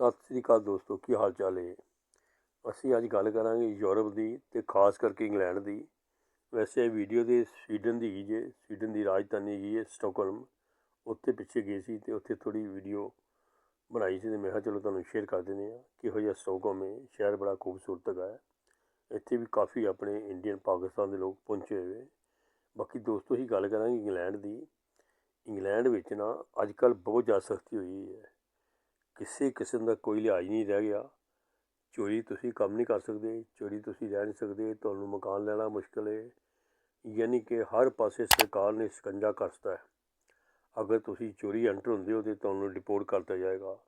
ਸਤਿ ਸ੍ਰੀ ਅਕਾਲ ਦੋਸਤੋ, ਕੀ ਹਾਲ ਚਾਲ ਹੈ? ਅਸੀਂ ਅੱਜ ਗੱਲ ਕਰਾਂਗੇ ਯੂਰਪ ਦੀ ਤੇ ਖਾਸ ਕਰਕੇ ਇੰਗਲੈਂਡ ਦੀ। ਵੈਸੇ ਇਹ ਵੀਡੀਓ ਦੇ ਸਵੀਡਨ ਦੀ ਹੀ ਜੇ, ਸਵੀਡਨ ਦੀ ਰਾਜਧਾਨੀ ਹੈਗੀ ਹੈ ਸਟਾਕਹੋਲਮ। ਉੱਥੇ ਪਿੱਛੇ ਗਏ ਸੀ ਤੇ ਉੱਥੇ ਥੋੜੀ ਵੀਡੀਓ ਬਣਾਈ ਸੀ ਤੇ ਮੈਂ ਕਿਹਾ ਚਲੋ ਤੁਹਾਨੂੰ ਸ਼ੇਅਰ ਕਰ ਦਿੰਦੇ ਆ ਕਿਹੋ ਜਿਹਾ ਸਟਾਕਹੋਲਮ ਹੈ, ਸ਼ਹਿਰ ਬੜਾ ਖੂਬਸੂਰਤ ਹੈਗਾ ਹੈ। ਇੱਥੇ ਵੀ ਕਾਫੀ ਆਪਣੇ ਇੰਡੀਅਨ, ਪਾਕਿਸਤਾਨ ਦੇ ਲੋਕ ਪਹੁੰਚੇ ਹੋਏ ਬਾਕੀ ਦੋਸਤੋ ਹੀ ਗੱਲ ਕਰਾਂਗੇ ਇੰਗਲੈਂਡ ਦੀ। ਇੰਗਲੈਂਡ ਵਿੱਚ ਨਾ ਅੱਜ ਕੱਲ੍ਹ ਬਹੁਤ ਜ਼ਿਆਦਾ ਸਖਤੀ ਹੋਈ ਹੈ। ਕਿਸੇ ਕਿਸਮ ਦਾ ਕੋਈ ਲਿਹਾਜ਼ ਨਹੀਂ ਰਹਿ ਗਿਆ। ਚੋਰੀ ਤੁਸੀਂ ਕੰਮ ਨਹੀਂ ਕਰ ਸਕਦੇ, ਚੋਰੀ ਤੁਸੀਂ ਰਹਿ ਨਹੀਂ ਸਕਦੇ, ਤੁਹਾਨੂੰ ਮਕਾਨ ਲੈਣਾ ਮੁਸ਼ਕਲ ਹੈ ਯਾਨੀ ਕਿ ਹਰ ਪਾਸੇ ਸਰਕਾਰ ਨੇ ਸ਼ਿਕੰਜਾ ਕੱਸਤਾ ਹੈ। ਅਗਰ ਤੁਸੀਂ ਚੋਰੀ ਐਂਟਰ ਹੁੰਦੇ ਹੋ ਤੇ ਤੁਹਾਨੂੰ ਰਿਪੋਰਟ ਕਰਤਾ ਜਾਏਗਾ।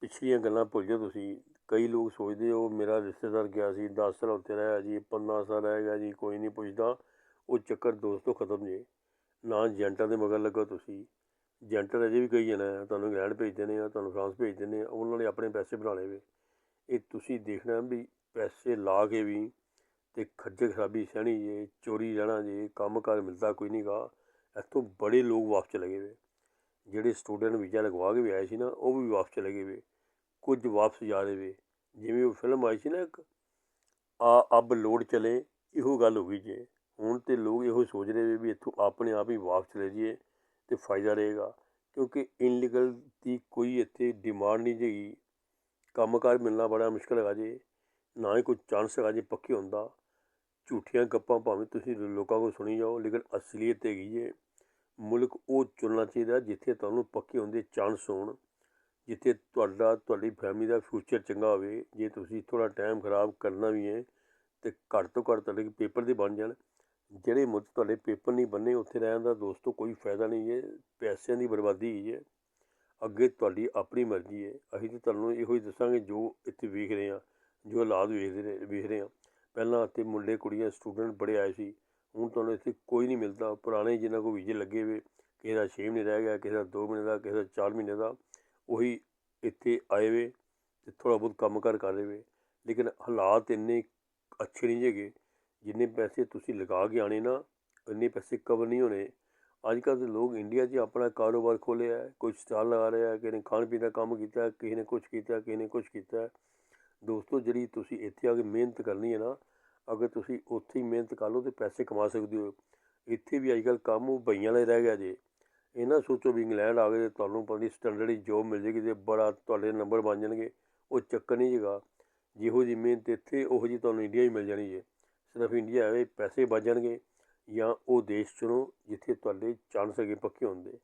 ਪਿਛਲੀਆਂ ਗੱਲਾਂ ਭੁੱਲ ਜਾਓ ਤੁਸੀਂ। ਕਈ ਲੋਕ ਸੋਚਦੇ ਹੋ ਮੇਰਾ ਰਿਸ਼ਤੇਦਾਰ ਗਿਆ ਸੀ 10 ਸਾਲ ਉੱਥੇ ਰਿਹਾ ਜੀ 15 ਸਾਲ ਰਹਿ ਗਿਆ ਜੀ, ਕੋਈ ਨਹੀਂ ਪੁੱਛਦਾ। ਉਹ ਚੱਕਰ ਦੋਸਤੋ ਖਤਮ ਜੇ। ਨਾ ਏਜੰਟਾਂ ਦੇ ਮਗਰ ਲੱਗਾ ਤੁਸੀਂ। ਏਜੰਟ ਅਜੇ ਵੀ ਕਈ ਜਾਣਾ ਹੈ ਤੁਹਾਨੂੰ ਇੰਗਲੈਂਡ ਭੇਜ ਦਿੰਦੇ ਆ ਤੁਹਾਨੂੰ ਫਰਾਂਸ ਭੇਜ ਦਿੰਦੇ ਆ ਉਹਨਾਂ ਨੇ ਆਪਣੇ ਪੈਸੇ ਬਣਾ ਲਏ ਵੇ। ਇਹ ਤੁਸੀਂ ਦੇਖਣਾ ਵੀ ਪੈਸੇ ਲਾ ਕੇ ਵੀ ਤੇ ਖੱਜਲ ਖਰਾਬੀ ਸਹਿਣੀ ਜੇ, ਚੋਰੀ ਰਹਿਣਾ ਜੇ ਕੰਮ ਕਾਰ ਮਿਲਦਾ ਕੋਈ ਨਹੀਂ ਗਾ, ਇੱਥੋਂ ਬੜੇ ਲੋਕ ਵਾਪਸ ਚਲੇ ਗਏ ਵੇ। ਜਿਹੜੇ ਸਟੂਡੈਂਟ ਵੀਜ਼ਾ ਲਗਵਾ ਕੇ ਵੀ ਆਏ ਸੀ ਨਾ, ਉਹ ਵੀ ਵਾਪਸ ਚਲੇ ਗਏ ਵੇ। ਕੁਝ ਵਾਪਸ ਜਾ ਰਹੇ ਵੇ। ਜਿਵੇਂ ਉਹ ਫਿਲਮ ਆਈ ਸੀ ਨਾ ਇੱਕ, ਆ ਅਬ ਲੋੜ ਚਲੇ, ਇਹੋ ਗੱਲ ਹੋ ਗਈ ਜੇ। ਹੁਣ ਤੇ ਲੋਕ ਇਹੋ ਸੋਚ ਰਹੇ ਵੀ ਇੱਥੋਂ ਆਪਣੇ ਆਪ ਹੀ ਵਾਪਸ ਚਲੇ ਜਾਈਏ। ਤੇ ਫਾਇਦਾ ਰਹੇਗਾ, ਕਿਉਂਕਿ ਇਨਲੀਗਲ ਦੀ ਕੋਈ ਇੱਥੇ ਡਿਮਾਂਡ ਨਹੀਂ ਜੇਗੀ। ਕੰਮਕਾਰ ਮਿਲਣਾ ਬੜਾ ਮੁਸ਼ਕਲ ਹੈਗਾ ਜੀ, ਨਾ ਹੀ ਕੋਈ ਚਾਂਸ ਹੈਗਾ ਜੀ ਪੱਕੇ ਹੁੰਦਾ ਝੂਠੀਆਂ ਗੱਪਾਂ ਭਾਵੇਂ ਤੁਸੀਂ ਲੋਕਾਂ ਕੋਲ ਸੁਣੀ ਜਾਓ, ਲੇਕਿਨ ਅਸਲੀਅਤ ਹੈਗੀ ਜੇ। ਮੁਲਕ ਉਹ ਚੁਣਨਾ ਚਾਹੀਦਾ ਜਿੱਥੇ ਤੁਹਾਨੂੰ ਪੱਕੇ ਹੁੰਦੇ ਚਾਂਸ ਹੋਣ, ਜਿੱਥੇ ਤੁਹਾਡਾ, ਤੁਹਾਡੀ ਫੈਮਿਲੀ ਦਾ ਫਿਊਚਰ ਚੰਗਾ ਹੋਵੇ। ਜੇ ਤੁਸੀਂ ਥੋੜਾ ਟਾਈਮ ਖਰਾਬ ਕਰਨਾ ਵੀ ਹੈ, ਤੇ ਘੱਟ ਤੋਂ ਘੱਟ ਤੁਹਾਡੇ ਪੇਪਰ ਦੇ ਬਣ ਜਾਣ। ਜਿਹੜੇ ਮੁੱਦ ਤੁਹਾਡੇ ਪੇਪਰ ਨਹੀਂ ਬੰਨੇ, ਉੱਥੇ ਰਹਿਣ ਦਾ ਦੋਸਤੋ ਕੋਈ ਫਾਇਦਾ ਨਹੀਂ ਹੈ ਪੈਸਿਆਂ ਦੀ ਬਰਬਾਦੀ ਹੈ ਅੱਗੇ ਤੁਹਾਡੀ ਆਪਣੀ ਮਰਜ਼ੀ ਹੈ ਅਸੀਂ ਤਾਂ ਤੁਹਾਨੂੰ ਇਹੋ ਹੀ ਦੱਸਾਂਗੇ ਜੋ ਇੱਥੇ ਵੇਖ ਰਹੇ ਹਾਂ, ਜੋ ਹਾਲਾਤ ਵੇਖਦੇ ਰਹੇ, ਵੇਖ ਰਹੇ ਹਾਂ। ਪਹਿਲਾਂ ਇੱਥੇ ਮੁੰਡੇ, ਕੁੜੀਆਂ ਸਟੂਡੈਂਟ ਬੜੇ ਆਏ ਸੀ। ਹੁਣ ਤੁਹਾਨੂੰ ਇੱਥੇ ਕੋਈ ਨਹੀਂ ਮਿਲਦਾ। ਪੁਰਾਣੇ ਜਿਨ੍ਹਾਂ ਕੋਲ ਵੀਜ਼ੇ ਲੱਗੇ ਵੇ, ਕਿਸੇ ਦਾ 6 ਮਹੀਨੇ ਰਹਿ ਗਿਆ, ਕਿਸੇ ਦਾ 2 ਮਹੀਨੇ ਦਾ, ਕਿਸੇ ਦਾ 4 ਮਹੀਨੇ ਦਾ, ਉਹੀ ਇੱਥੇ ਆਏ ਵੇ ਤੇ ਥੋੜਾ ਬਹੁਤ ਕੰਮ ਕਾਰ ਕਰ ਰਹੇ ਵੇ। ਲੇਕਿਨ ਹਾਲਾਤ ਇੰਨੇ ਅੱਛੇ ਨਹੀਂ ਹੈਗੇ। ਜਿੰਨੇ ਪੈਸੇ ਤੁਸੀਂ ਲਗਾ ਕੇ ਆਣੇ ਨਾ, ਇੰਨੇ ਪੈਸੇ ਕਵਰ ਨਹੀਂ ਹੋਣੇ। ਅੱਜ ਕੱਲ੍ਹ ਦੇ ਲੋਕ ਇੰਡੀਆ 'ਚ ਆਪਣਾ ਕਾਰੋਬਾਰ ਖੋਲ੍ਹਿਆ ਹੈ, ਕੋਈ ਸਟਾਲ ਲਗਾ ਰਿਹਾ ਹੈ, ਕਿਸੇ ਨੇ ਖਾਣ ਪੀਣ ਦਾ ਕੰਮ ਕੀਤਾ, ਕਿਸੇ ਨੇ ਕੁਛ ਕੀਤਾ, ਕਿਸੇ ਨੇ ਕੁਛ ਕੀਤਾ ਦੋਸਤੋ, ਜਿਹੜੀ ਤੁਸੀਂ ਇੱਥੇ ਆ ਕੇ ਮਿਹਨਤ ਕਰਨੀ ਹੈ ਨਾ, ਅਗਰ ਤੁਸੀਂ ਉੱਥੇ ਹੀ ਮਿਹਨਤ ਕਰ ਲਓ ਤੇ ਪੈਸੇ ਕਮਾ ਸਕਦੇ ਹੋ। ਇੱਥੇ ਵੀ ਅੱਜ ਕੱਲ੍ਹ ਕੰਮ ਉਹ ਬਈਆਂ ਵਾਲੇ ਰਹਿ ਗਿਆ ਜੇ। ਇਹ ਨਾ ਸੋਚੋ ਵੀ ਇੰਗਲੈਂਡ ਆ ਗਏ ਤੁਹਾਨੂੰ ਪਤਾ ਨਹੀਂ ਸਟੈਂਡਰਡ ਜੋਬ ਮਿਲ ਜੇਗੀ ਤੇ ਬੜਾ ਤੁਹਾਡੇ ਨੰਬਰ ਬਣ ਜਾਣਗੇ। ਉਹ ਚੱਕਰ ਨਹੀਂ ਜਗਾ ਜਿਹੋ ਜਿਹੀ ਮਿਹਨਤ ਇੱਥੇ, ਉਹੋ ਜਿਹੀ ਤੁਹਾਨੂੰ ਇੰਡੀਆ ਹੀ ਮਿਲ ਜਾਣੀ ਜੇ। ਸਿਰਫ ਇੰਡੀਆ ਆਵੇ ਪੈਸੇ ਬਚ ਜਾਣਗੇ ਜਾਂ ਉਹ ਦੇਸ਼ ਚੁਣੋ ਜਿੱਥੇ ਤੁਹਾਡੇ ਚਾਂਸ ਹੈਗੇ ਪੱਕੇ ਹੁੰਦੇ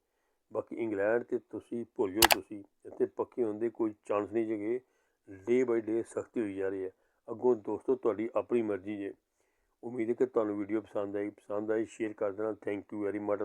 ਬਾਕੀ ਇੰਗਲੈਂਡ ਤੇ ਤੁਸੀਂ ਭੁੱਲ ਜਾਓ ਤੁਸੀਂ, ਇੱਥੇ ਪੱਕੇ ਹੁੰਦੇ ਕੋਈ ਚਾਂਸ ਨਹੀਂ ਜਗੇ ਡੇ ਬਾਈ ਡੇ ਸਖਤੀ ਹੋਈ ਜਾ ਰਹੀ ਹੈ। ਅੱਗੋਂ ਦੋਸਤੋ, ਤੁਹਾਡੀ ਆਪਣੀ ਮਰਜ਼ੀ ਜੇ। ਉਮੀਦ ਹੈ ਕਿ ਤੁਹਾਨੂੰ ਵੀਡੀਓ ਪਸੰਦ ਆਈ। ਪਸੰਦ ਆਈ ਸ਼ੇਅਰ ਕਰ ਦੇਣਾ। Thank you very much